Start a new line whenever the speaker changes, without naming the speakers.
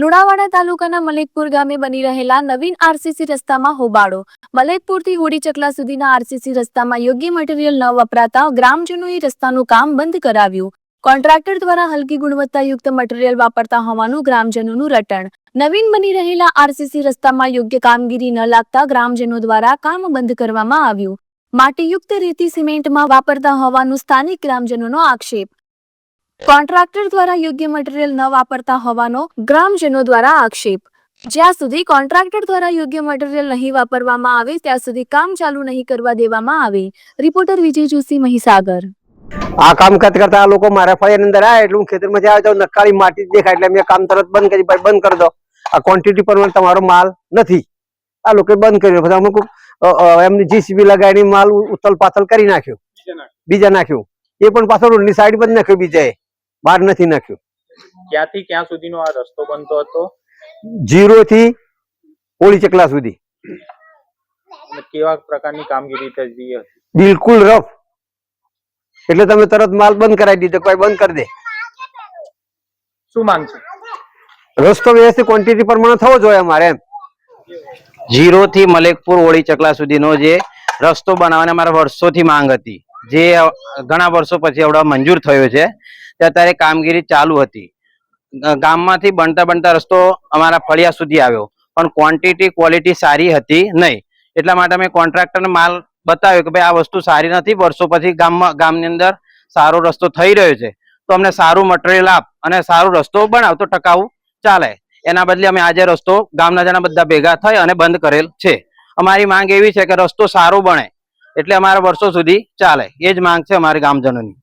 લુણાવાડા તાલુકાના મલેકપુર ગામે બની રહેલા નવીન આરસીસી રસ્તામાં હોબાળો. મલેકપુરથી હોડી ચકલા સુધીના આરસીસી રસ્તામાં યોગ્ય મટીરીયલ ન વપરાતા ગ્રામજનોએ રસ્તાનું કામ બંધ કરાવ્યું. કોન્ટ્રાક્ટર દ્વારા હલકી ગુણવત્તાયુક્ત મટીરીયલ વાપરતા હોવાનું ગ્રામજનોનું રટણ. નવીન બની રહેલા આરસીસી રસ્તામાં યોગ્ય કામગીરી ન લાગતા ગ્રામજનો દ્વારા કામ બંધ કરવામાં આવ્યું. માટીયુક્ત રેતી સિમેન્ટમાં વાપરતા હોવાનું સ્થાનિક ગ્રામજનોનો આક્ષેપ. કોન્ટ્રાક્ટર દ્વારા યોગ્ય મટીરીયલ ન વાપરતા હોવાનો ગ્રામજનો દ્વારા આક્ષેપ. જ્યાં સુધી કોન્ટ્રાક્ટર દ્વારા યોગ્ય મટીરીયલ નહીં વાપરવામાં આવે ત્યાં સુધી કામ ચાલુ નહીં કરવા દેવામાં આવે. રિપોર્ટર વિજય જોશી મહીસાગર.
આ કામ કરતા કરતા આ લોકો મારા ફળિયાની અંદર આવે એટલે હું ખેતરમાં આવી તો નકાળી માટી દેખાય એટલે મેં કામ તરત બંધ કરી ભાઈ બંધ કરી દો. આ ક્વોન્ટિટી પ્રમાણે તમારો માલ નથી. આ લોકો બંધ કર્યો. પછી અમુક એમની જીસીબી લગાડીને માલ ઉથલ પાથલ કરી નાખ્યો. બીજા નાખ્યું. એ પણ પાછળ રોડની સાઈડ બંધ નાખ્યો બીજાએ. બહાર નથી નાખ્યું.
ક્યાંથી ક્યાં સુધીનો આ રસ્તો બનતો હતો?
જીરો થી હોળી ચકલા સુધી.
કેવા પ્રકારની કામગીરી થતી હતી?
બિલકુલ રફ એટલે તમે તરત માલ બંધ કરાવી દીધો કોઈ બંધ કરી દે.
શું માંગ છે?
રસ્તો વ્યવસ્થિત ક્વોન્ટિટી પ્રમાણે થવો જોઈએ અમારે એમ.
જીરો થી મલેકપુર હોળી ચકલા સુધીનો જે રસ્તો બનાવવાની અમારે વર્ષોથી માંગ હતી. જે ઘણા વર્ષો પછી હવે મંજૂર થયો છે, તે અત્યારે કામગીરી ચાલુ હતી. ગામમાંથી બનતા બનતા રસ્તો અમારા ફળિયા સુધી આવ્યો, પણ ક્વોન્ટિટી ક્વોલિટી સારી હતી નહીં. એટલા માટે અમે કોન્ટ્રાક્ટરને માલ બતાવ્યો કે ભાઈ આ વસ્તુ સારી નથી, વર્ષો પછી ગામમાં, ગામની અંદર સારો રસ્તો થઈ રહ્યો છે. તો અમને સારું મટીરિયલ આપ અને સારો રસ્તો બનાવ, તો ટકાઉ ચાલે. એના બદલે અમે આજે રસ્તો ગામના જણા બધા ભેગા થઈ અને બંધ કરેલ છે. અમારી માંગ એવી છે કે રસ્તો સારો બને. એટલે અમારા વર્ષો સુધી ચાલે. એ જ માંગ છે અમારી ગામજનોની.